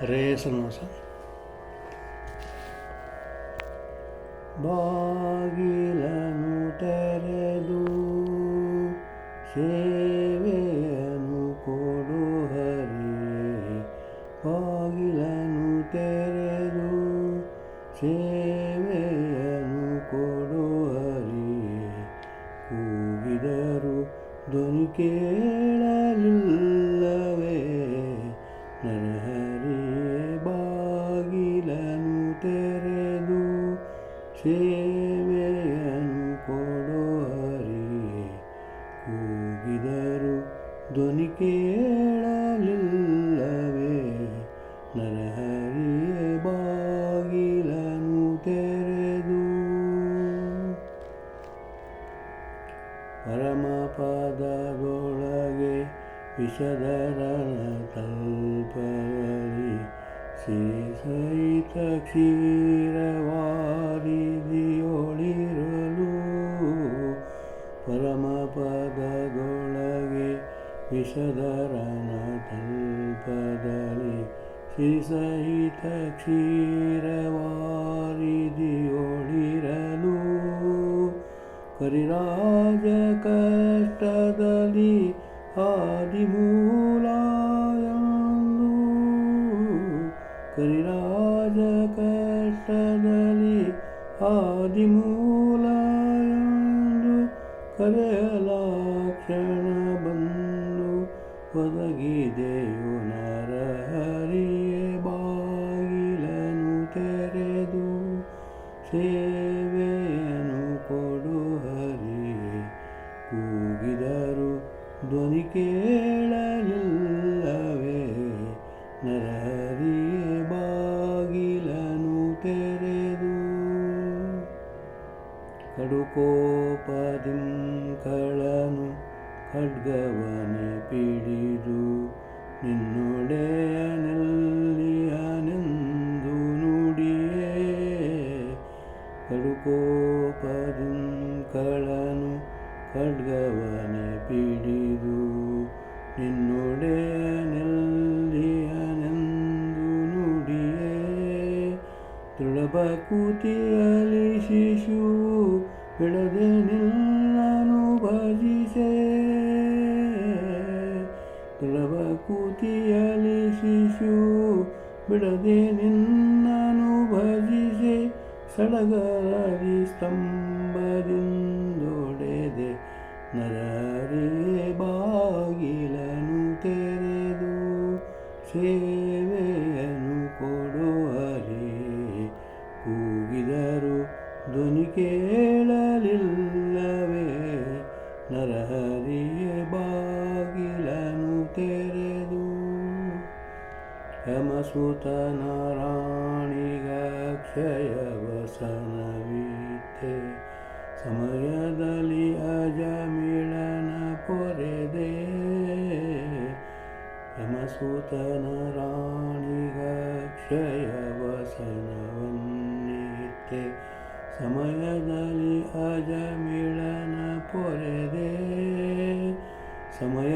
ರೇಸನೋಸ ಬಾಗಿಲನು ತೆರೆದು ಸೇವೆಯನು ಕೊಡು ಹರಿ ಬಾಗಿಲನು ತೆರೆದು ಸೇವೆಯನು ಕೊಡು ಹರಿ ಕೂಗಿದರು ಧ್ವನಿ ಸೇವೆಯನು ಕೊಡೋ ಹರಿಯೇ ಕೂಗಿದರು ಧ್ವನಿ ಕೇಳಲಿಲ್ಲವೇ? ನರಹರಿಯೇ ಬಾಗಿಲನು ತೆರೆದು. ಪರಮಪದಗೊಳಗೆ ವಿಷಧರನ ತಲ್ಪದಲ್ಲಿ ಸಹಿತ ಕ್ಷೀರವಾರಿದಿಯೊಳಿರಲು ಪರಮಪದದೊಳಗೆ ವಿಷಧರನ ತಲ್ಪದಲ್ಲಿ ಸಹಿತ ಕ್ಷೀರವಾರಿದಿಯೊಳಿರಲು ಕರಿರಾಜ ಕಷ್ಟದಲ್ಲಿ ಕಷ್ಟದಲ್ಲಿ ಆದಿಮೂಲಾಯಂದು ಕರೆಯಲಾಕ್ಷಣ ಬಂದು ಒದಗಿದೆಯು ನರಹರಿಯೇ ಬಾಗಿಲನು ತೆರೆದು ಸೇವೆಯನ್ನು ಕೊಡು ಹರಿಯೇ ಕೂಗಿದರು ಧ್ವನಿ ಕೇಳಲಿಲ್ಲವೇ ಕಡುಕೋಪದಿಂ ಕಳನು ಖಡ್ಗವನೆ ಪಿಡಿದು ನಿನ್ನೊಡೆಯನಲ್ಲಿಯನೆಂದು ನುಡಿಯೇ. ಕಡುಕೋಪದಿಂ ಕಳನು ಖಡ್ಗವನೆ ಪಿಡಿದು ನಿನ್ನೊಡೆಯನಲ್ಲಿಯನೆಂದು ದೃಢಬಕುತಿಯಲಿ ಶಿಶು ಬಿಡದೆ ನಿಲ್ಲನು ಭಜಿಸೆ ಗರ್ಭಕೂತಿಯಲ್ಲಿ ಶಿಶು ಬಿಡದೆ ನಿನ್ನನು ಭಜಿಸೆ. ಸಡಗರದಿ ಸ್ತಂಭದಿಂದೊಡೆದೆ ಕೇಳಲಿಲ್ಲವೇ? ನರಹರಿಯ ಬಾಗಿಲನು ತೆರೆದು ಯಮಸುತನ ರಾಣಿಗಕ್ಷಯ ವಸನವಿತೆ ಸಮಯದಲ್ಲಿ ಅಜಮಿಳನ ಪೊರೆದೆ ಯಮಸುತನ ರಾಣಿಗಕ್ಷಯ ವಸನವನ್ನಿತ್ತೆ ಸಮಯದಲ್ಲಿ ಅಜಮಿಳನ ಪೊರೆದೆ ಸಮಯ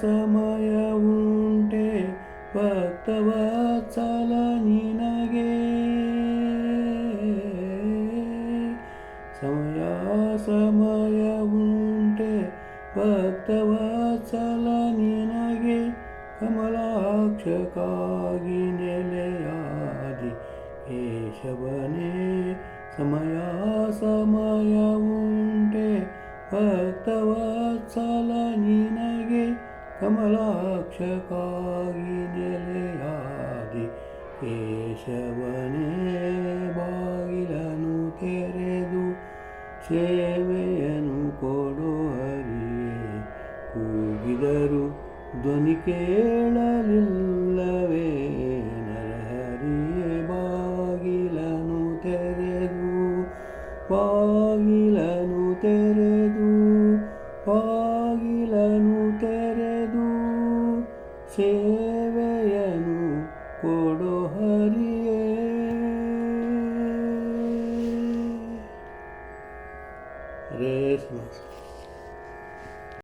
ಸಮಯ ಉಂಟೆ ಭಕ್ತವತ್ಸಲ ನಿನಗೆ ಸಮಯ ಸಮಯ ಉಂಟೆ ಭಕ್ತವತ್ಸಲ ನಿನಗೆ ಕಮಲಾಕ್ಷಕ್ಕಾಗಿ ನೆಲೆಯಾದಿ ಕೇಶವನೇ ಸಮಯ ಸಮಯ ಉಂಟೆ. ಭಕ್ತವತ್ಸಲ ನಿನಗೆ ಕಮಲಾಕ್ಷಕ್ಕಾಗಿ ನೆಲೆಯಾದಿ ಕೇಶವನೇ ಬಾಗಿಲನು ತೆರೆದು ಸೇವೆಯನ್ನು ಕೊಡು ಹರಿಯೇ. ಕೂಗಿದರು ಧ್ವನಿ ಕೇಳಲಿಲ್ಲವೇ? ಬಾಗಿಲನು ತೆರೆದು ಬಾಗಿಲನು ತೆರೆದು ಸೇವೆಯನು ಕೊಡು ಹರಿಯೇ. Race mass